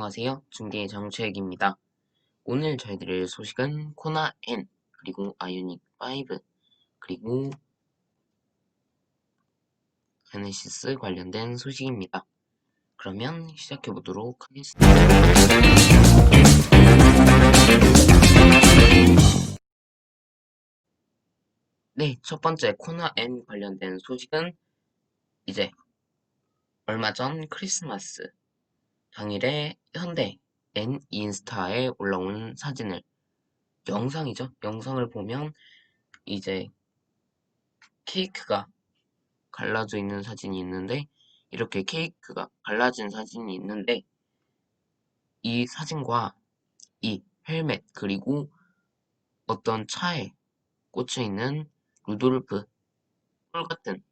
안녕하세요. 중계의 정채혁입니다. 오늘 저희드릴 소식은 코나 N, 그리고 아이오닉 5, 그리고 제네시스 관련된 소식입니다. 그러면 시작해 보도록 하겠습니다. 네, 첫 번째 코나 N 관련된 소식은 이제 얼마 전 크리스마스 당일에 현대 N 인스타에 올라온 사진을 영상이죠. 영상을 보면 이제 케이크가 갈라져 있는 사진이 있는데 이렇게 케이크가 갈라진 사진이 있는데 이 사진과 이 헬멧 그리고 어떤 차에 꽂혀 있는 루돌프 꿀 같은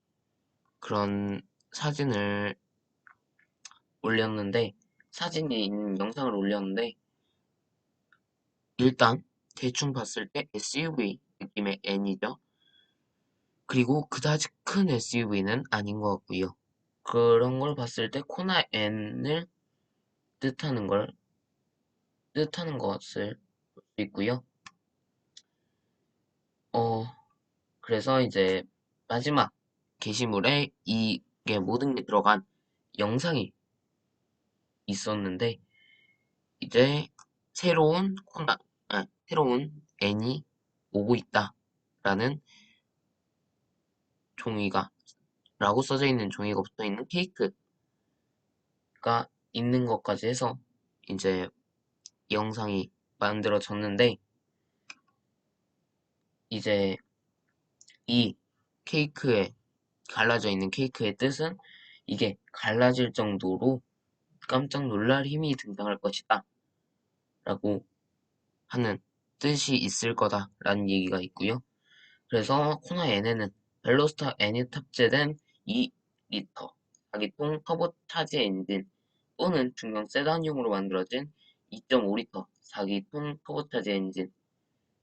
그런 사진을 올렸는데 사진이 있는 영상을 올렸는데 일단 대충 봤을 때 SUV 느낌의 N이죠. 그리고 그다지 큰 SUV는 아닌 것 같고요. 그런 걸 봤을 때 코나 N을 뜻하는 걸 뜻하는 것을 볼 수 있고요. 어 그래서 이제 마지막 게시물에 이게 모든 게 들어간 영상이 있었는데 이제 새로운 코나 아, 새로운 N이 오고 있다라는 종이가 라고 써져 있는 종이가 붙어 있는 케이크가 있는 것까지 해서 이제 영상이 만들어졌는데 이제 이 케이크에 갈라져 있는 케이크의 뜻은 이게 갈라질 정도로 깜짝 놀랄 힘이 등장할 것이다 라고 하는 뜻이 있을 거다 라는 얘기가 있고요. 그래서 코너 N에는 벨로스타 N이 탑재된 2리터 4기통 터보차지 엔진 또는 중형 세단용으로 만들어진 2.5리터 4기통 터보차지 엔진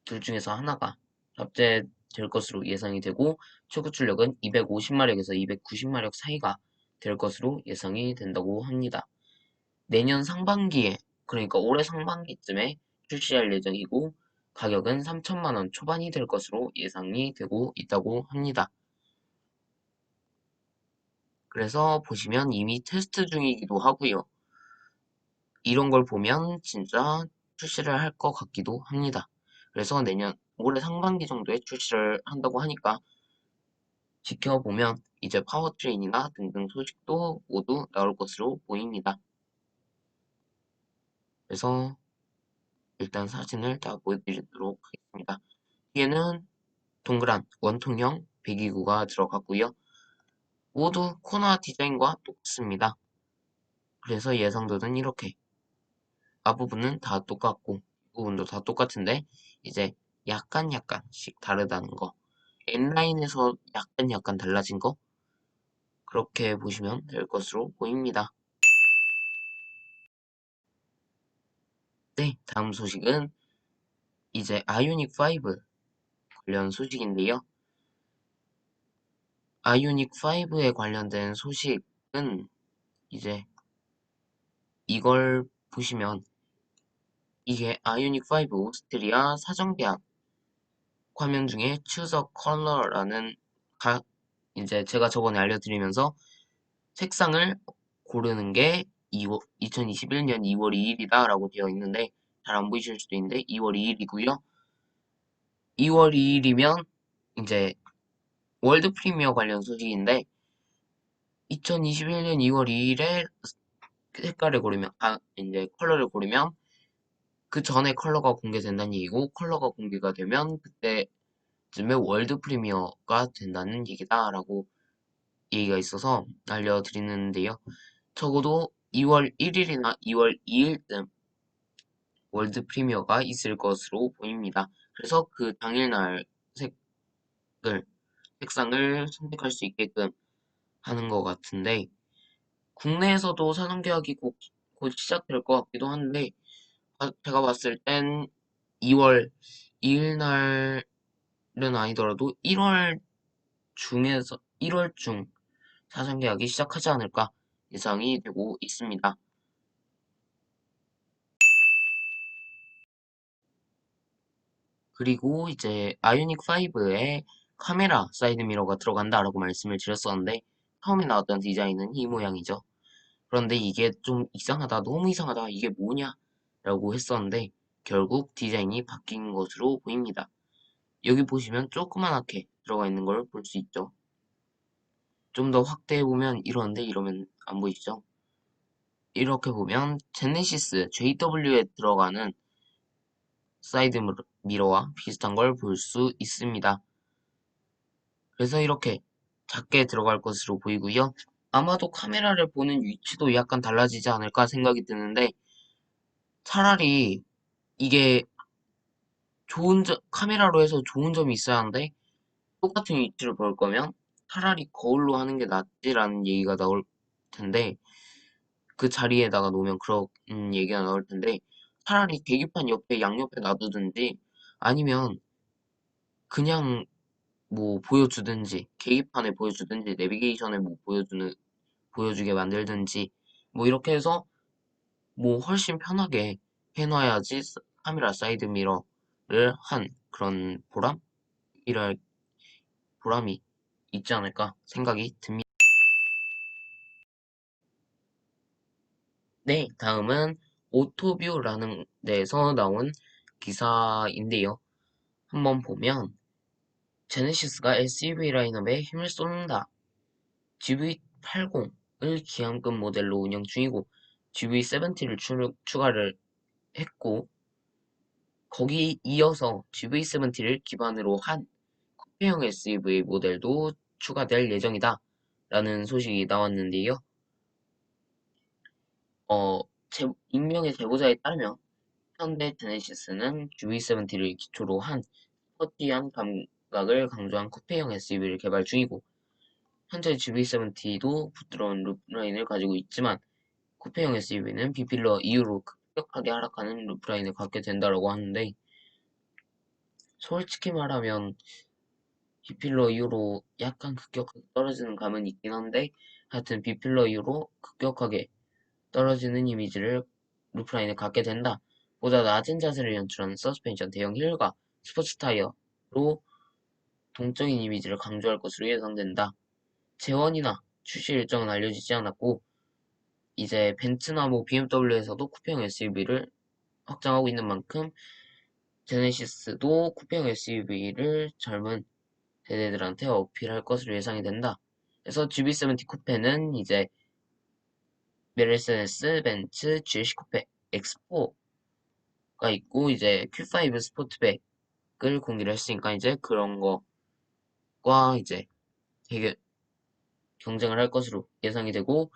둘 중에서 하나가 탑재될 것으로 예상이 되고 최고 출력은 250마력에서 290마력 사이가 될 것으로 예상이 된다고 합니다. 내년 상반기에 그러니까 올해 상반기쯤에 출시할 예정이고 가격은 3천만 원 초반이 될 것으로 예상이 되고 있다고 합니다. 그래서 보시면 이미 테스트 중이기도 하고요. 이런 걸 보면 진짜 출시를 할 것 같기도 합니다. 그래서 내년 올해 상반기 정도에 출시를 한다고 하니까 지켜보면 이제 파워트레인이나 등등 소식도 모두 나올 것으로 보입니다. 그래서 일단 사진을 다 보여드리도록 하겠습니다. 뒤에는 동그란 원통형 배기구가 들어갔고요. 모두 코너 디자인과 똑같습니다. 그래서 예상도는 이렇게 앞부분은 다 똑같고 부분도 다 똑같은데 이제 약간 약간씩 다르다는 거 N라인에서 약간 약간 달라진 거 그렇게 보시면 될 것으로 보입니다. 네, 다음 소식은 이제 아이오닉 5 관련 소식인데요. 아이오닉 5에 관련된 소식은 이제 이걸 보시면 이게 아이오닉 5 오스트리아 사정계약 화면 중에 a Color라는 가, 이제 제가 저번에 알려드리면서 색상을 고르는 게 2월, 2021년 2월 2일이다 라고 되어 있는데 잘 안 보이실 수도 있는데 2월 2일이고요. 2월 2일이면 이제 월드 프리미어 관련 소식인데 2021년 2월 2일에 색깔을 고르면 아 이제 컬러를 고르면 그 전에 컬러가 공개된다는 얘기고 컬러가 공개가 되면 그때쯤에 월드 프리미어가 된다는 얘기다라고 얘기가 있어서 알려드리는데요. 적어도 2월 1일이나 2월 2일쯤 월드 프리미어가 있을 것으로 보입니다. 그래서 그 당일날 색을, 색상을 선택할 수 있게끔 하는 것 같은데, 국내에서도 산업계약이 곧, 곧 시작될 것 같기도 한데, 제가 봤을 땐 2월 2일 날은 아니더라도 1월 중에서, 1월 중 사전 계약이 시작하지 않을까 예상이 되고 있습니다. 그리고 이제 아이오닉5의 카메라 사이드 미러가 들어간다라고 말씀을 드렸었는데 처음에 나왔던 디자인은 이 모양이죠. 그런데 이게 좀 이상하다, 너무 이상하다, 이게 뭐냐 라고 했었는데 결국 디자인이 바뀐 것으로 보입니다. 여기 보시면 조그만하게 들어가 있는 걸 볼 수 있죠. 좀 더 확대해보면 이러는데 이러면 안 보이시죠? 이렇게 보면 제네시스 JW에 들어가는 사이드 미러와 비슷한 걸 볼 수 있습니다. 그래서 이렇게 작게 들어갈 것으로 보이고요. 아마도 카메라를 보는 위치도 약간 달라지지 않을까 생각이 드는데 차라리 이게 좋은 점, 카메라로 해서 좋은 점이 있어야 하는데 똑같은 위치를 볼 거면 차라리 거울로 하는 게 낫지라는 얘기가 나올 텐데 그 자리에다가 놓으면 그런 얘기가 나올 텐데 차라리 계기판 옆에 양옆에 놔두든지 아니면 그냥 뭐 보여주든지 계기판에 보여주든지 내비게이션에 뭐 보여주는 보여주게 만들든지 뭐 이렇게 해서 뭐 훨씬 편하게 해놔야지 사- 카메라 사이드 미러를 한 그런 보람? 이랄 보람이 있지 않을까 생각이 듭니다. 네, 다음은 오토뷰라는 데서 나온 기사인데요. 한번 보면 제네시스가 SUV 라인업에 힘을 쏟는다. GV80을 기한급 모델로 운영 중이고 GV70를 추가를 했고 거기 이어서 GV70를 기반으로 한 쿠페형 SUV 모델도 추가될 예정이다 라는 소식이 나왔는데요. 어, 제, 익명의 제보자에 따르면 현대 제네시스는 GV70를 기초로 한 스포티한 감각을 강조한 쿠페형 SUV를 개발 중이고 현재 GV70도 부드러운 루프라인을 가지고 있지만 쿠페형 SUV는 비필러 이후로 급격하게 하락하는 루프라인을 갖게 된다고 하는데 솔직히 말하면 비필러 이후로 약간 급격하게 떨어지는 감은 있긴 한데 하여튼 비필러 이후로 급격하게 떨어지는 이미지를 루프라인을 갖게 된다. 보다 낮은 자세를 연출하는 서스펜션 대형 힐과 스포츠 타이어로 동적인 이미지를 강조할 것으로 예상된다. 재원이나 출시 일정은 알려지지 않았고 이제 벤츠나 뭐 BMW에서도 쿠페형 SUV를 확장하고 있는 만큼 제네시스도 쿠페형 SUV를 젊은 세대들한테 어필할 것으로 예상이 된다. 그래서 GB70 쿠페는 이제 메르세데스 벤츠 GLC 쿠페 X4가 있고 이제 Q5 스포트백을 공개를 했으니까 이제 그런 거과 이제 되게 경쟁을 할 것으로 예상이 되고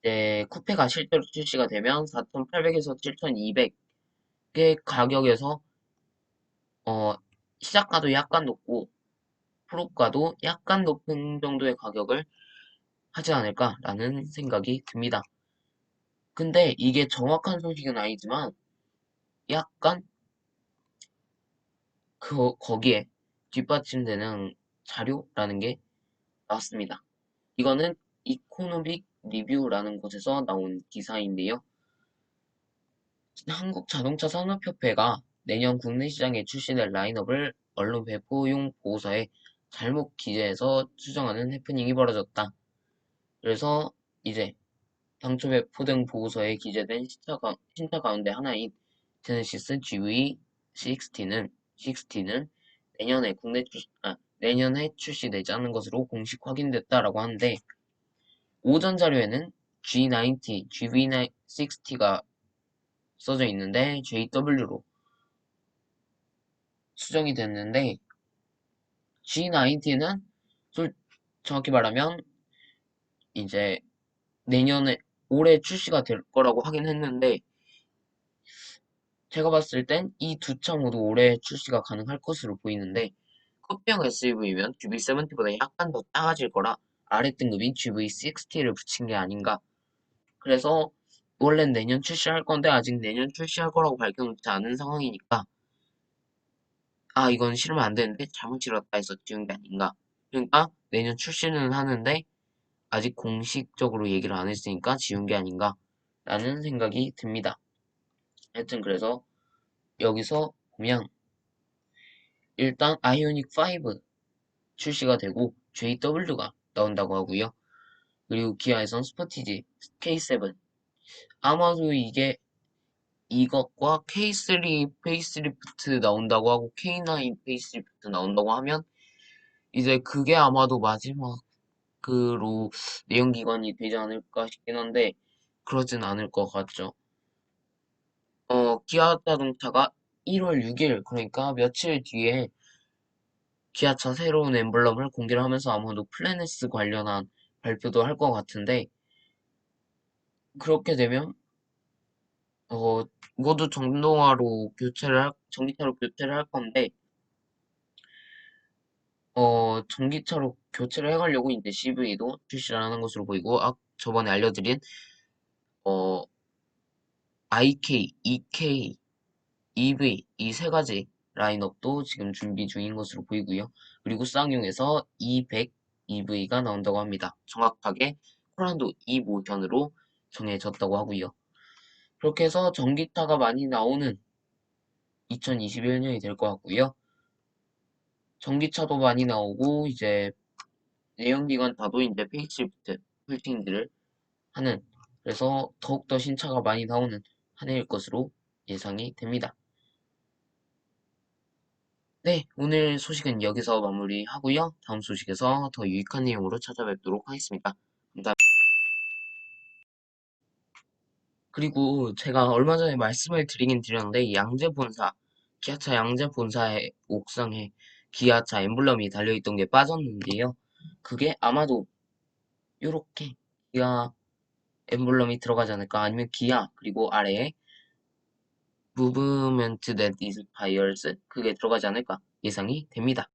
이제 쿠페가 실제로 출시가 되면 4,800에서 7,200의 가격에서 어 시작가도 약간 높고 프로가도 약간 높은 정도의 가격을 하지 않을까라는 생각이 듭니다. 근데 이게 정확한 소식은 아니지만 약간 그 거기에 뒷받침되는 자료라는 게 나왔습니다. 이거는 이코노믹 리뷰라는 곳에서 나온 기사인데요. 한국 자동차 산업협회가 내년 국내 시장에 출시될 라인업을 언론 배포용 보고서에 잘못 기재해서 수정하는 해프닝이 벌어졌다. 그래서 이제 당초 배포된 보고서에 기재된 신차, 가, 신차 가운데 하나인 제네시스 GV60는 60는 내년에 국내 출시, 아, 내년에 출시되지 않는 것으로 공식 확인됐다라고 하는데 오전 자료에는 G90, GV60가 써져 있는데 JW로 수정이 됐는데 G90는 정확히 말하면 이제 내년에 올해 출시가 될 거라고 하긴 했는데 제가 봤을 땐 이 두 차 모두 올해 출시가 가능할 것으로 보이는데 쿠페형 SUV면 GV70보다 약간 더 작아질 거라 아래 등급인 GV60를 붙인 게 아닌가. 그래서 원래 내년 출시할 건데 아직 내년 출시할 거라고 밝혀놓지 않은 상황이니까 아 이건 실으면 안 되는데 잘못 실었다 해서 지운 게 아닌가 그러니까 내년 출시는 하는데 아직 공식적으로 얘기를 안 했으니까 지운 게 아닌가 라는 생각이 듭니다. 하여튼 그래서 여기서 보면 일단 아이오닉 5 출시가 되고 JW가 나온다고 하고요. 그리고 기아에선 스포티지 K7 아마도 이게 이것과 K3 페이스리프트 나온다고 하고 K9 페이스리프트 나온다고 하면 이제 그게 아마도 마지막으로 내연기관이 되지 않을까 싶긴 한데 그러진 않을 것 같죠. 어, 기아 자동차가 1월 6일 그러니까 며칠 뒤에 기아차 새로운 엠블럼을 공개를 하면서 아마도 플래닛스 관련한 발표도 할 것 같은데 그렇게 되면 어, 모두 전동화로 교체를 할, 전기차로 교체를 할 건데 어, 전기차로 교체를 해가려고 이제 CV도 출시를 하는 것으로 보이고 아, 저번에 알려드린 어, IK, EK, EV 이 세 가지 라인업도 지금 준비 중인 것으로 보이고요. 그리고 쌍용에서 E100 EV가 나온다고 합니다. 정확하게 코란도 E 모션으로 정해졌다고 하고요. 그렇게 해서 전기차가 많이 나오는 2021년이 될 것 같고요. 전기차도 많이 나오고 이제 내연기관 차도 이제 페이스리프트 풀팅들을 하는 그래서 더욱더 신차가 많이 나오는 한 해일 것으로 예상이 됩니다. 네, 오늘 소식은 여기서 마무리하고요. 다음 소식에서 더 유익한 내용으로 찾아뵙도록 하겠습니다. 감사합니다. 그리고 제가 얼마 전에 말씀을 드리긴 드렸는데 양재 본사, 기아차 양재 본사의 옥상에 기아차 엠블럼이 달려있던 게 빠졌는데요. 그게 아마도 이렇게 기아 엠블럼이 들어가지 않을까 아니면 기아 그리고 아래에 무브먼트 that inspires 그게 들어가지 않을까 예상이 됩니다.